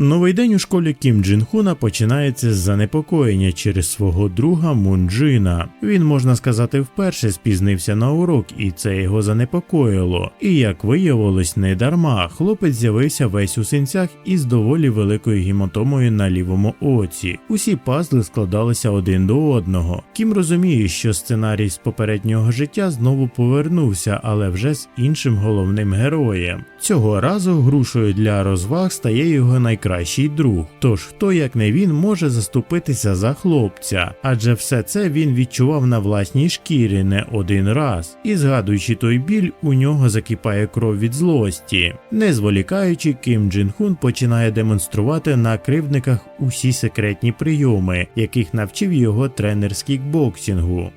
Новий день у школі Кім Джин Хуна починається з занепокоєння через свого друга Мун Джина. Він, можна сказати, вперше спізнився на урок, і це його занепокоїло. І як виявилось, не дарма, хлопець з'явився весь у синцях із доволі великою гематомою на лівому оці. Усі пазли складалися один до одного. Кім розуміє, що сценарій з попереднього життя знову повернувся, але вже з іншим головним героєм. Цього разу грушою для розваг стає його найкращий друг. Тож хто як не він може заступитися за хлопця, адже все це він відчував на власній шкірі не один раз, і згадуючи той біль, у нього закипає кров від злості. Не зволікаючи, Кім Джин Хун починає демонструвати на кривдниках усі секретні прийоми, яких навчив його тренер з.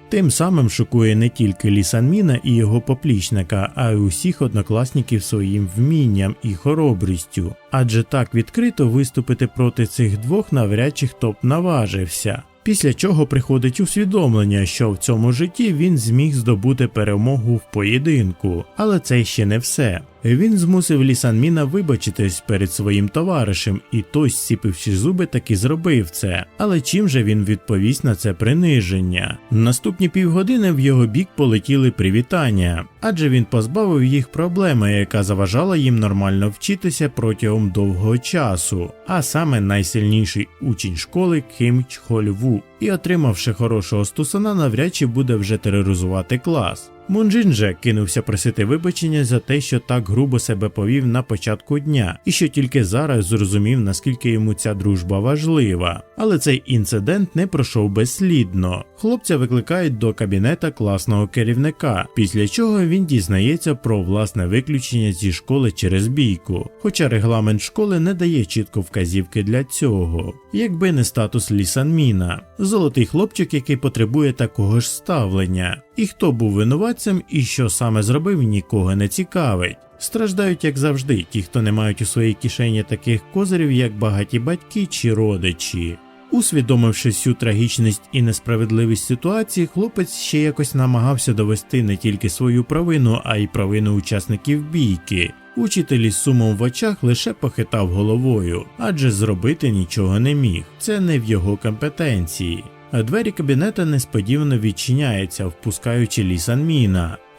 Тим самим шокує не тільки Лі Санміна і його поплічника, а й усіх однокласників своїм вмінням і хоробрістю. Адже так відкрито виступити проти цих двох навряд чи хто б наважився. Після чого приходить усвідомлення, що в цьому житті він зміг здобути перемогу в поєдинку, але це ще не все. Він змусив Лісанміна вибачитись перед своїм товаришем, і той, зціпивши зуби, таки зробив це. Але чим же він відповість на це приниження? Наступні півгодини в його бік полетіли привітання, адже він позбавив їх проблеми, яка заважала їм нормально вчитися протягом довгого часу, а саме найсильніший учень школи Ким Чхольву. І отримавши хорошого стусана, навряд чи буде вже тероризувати клас. Мунджин же кинувся просити вибачення за те, що так грубо себе повів на початку дня, і що тільки зараз зрозумів, наскільки йому ця дружба важлива. Але цей інцидент не пройшов безслідно. Хлопця викликають до кабінета класного керівника, після чого він дізнається про власне виключення зі школи через бійку. Хоча регламент школи не дає чітко вказівки для цього, якби не статус Лісанміна, золотий хлопчик, який потребує такого ж ставлення. І хто був винуватцем і що саме зробив, нікого не цікавить. Страждають, як завжди, ті, хто не мають у своїй кишені таких козирів, як багаті батьки чи родичі. Усвідомивши всю трагічність і несправедливість ситуації, хлопець ще якось намагався довести не тільки свою провину, а й провину учасників бійки. Учитель із сумом в очах лише похитав головою, адже зробити нічого не міг. Це не в його компетенції. А двері кабінета несподівано відчиняються, впускаючи Лі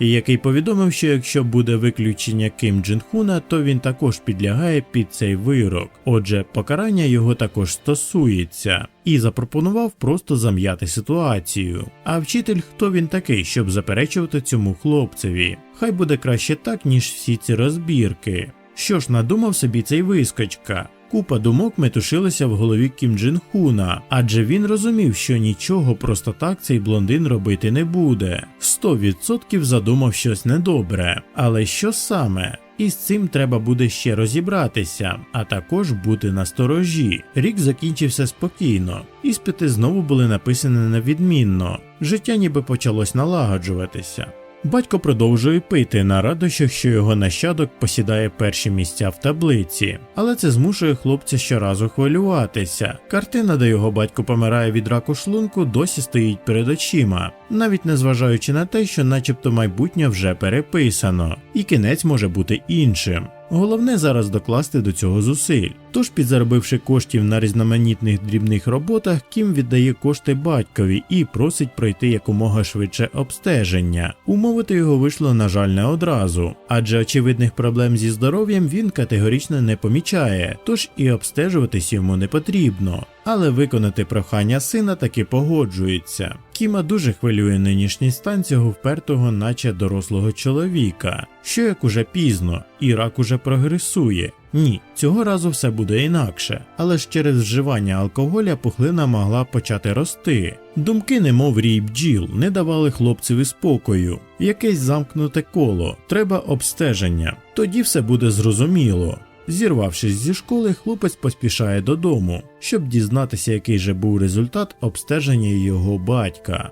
Який повідомив, що якщо буде виключення Ким Джин Хуна, то він також підлягає під цей вирок. Отже, покарання його також стосується, і запропонував просто зам'яти ситуацію. А вчитель, хто він такий, щоб заперечувати цьому хлопцеві? Хай буде краще так, ніж всі ці розбірки. Що ж надумав собі цей вискочка? Купа думок метушилася в голові Кім Джин Хуна, адже він розумів, що нічого просто так цей блондин робити не буде. 100% задумав щось недобре. Але що саме? І з цим треба буде ще розібратися, а також бути насторожі. Рік закінчився спокійно, іспити знову були написані невідмінно. Життя ніби почалось налагоджуватися. Батько продовжує пити на радощах, що його нащадок посідає перші місця в таблиці, але це змушує хлопця щоразу хвилюватися. Картина, де його батько помирає від раку шлунку, досі стоїть перед очима, навіть незважаючи на те, що, начебто, майбутнє вже переписано, і кінець може бути іншим. Головне зараз докласти до цього зусиль. Тож, підзаробивши коштів на різноманітних дрібних роботах, Кім віддає кошти батькові і просить пройти якомога швидше обстеження. Умовити його вийшло, на жаль, не одразу, адже очевидних проблем зі здоров'ям він категорично не помічає, тож і обстежуватись йому не потрібно. Але виконати прохання сина таки погоджується. Кіма дуже хвилює нинішній стан цього впертого, наче дорослого чоловіка, що як уже пізно, і рак уже прогресує. Ні, цього разу все буде інакше, але ж через вживання алкоголя пухлина могла почати рости. Думки, немов рій бджіл, не давали хлопцеві спокою. Якесь замкнуте коло, треба обстеження. Тоді все буде зрозуміло. Зірвавшись зі школи, хлопець поспішає додому, щоб дізнатися, який же був результат обстеження його батька.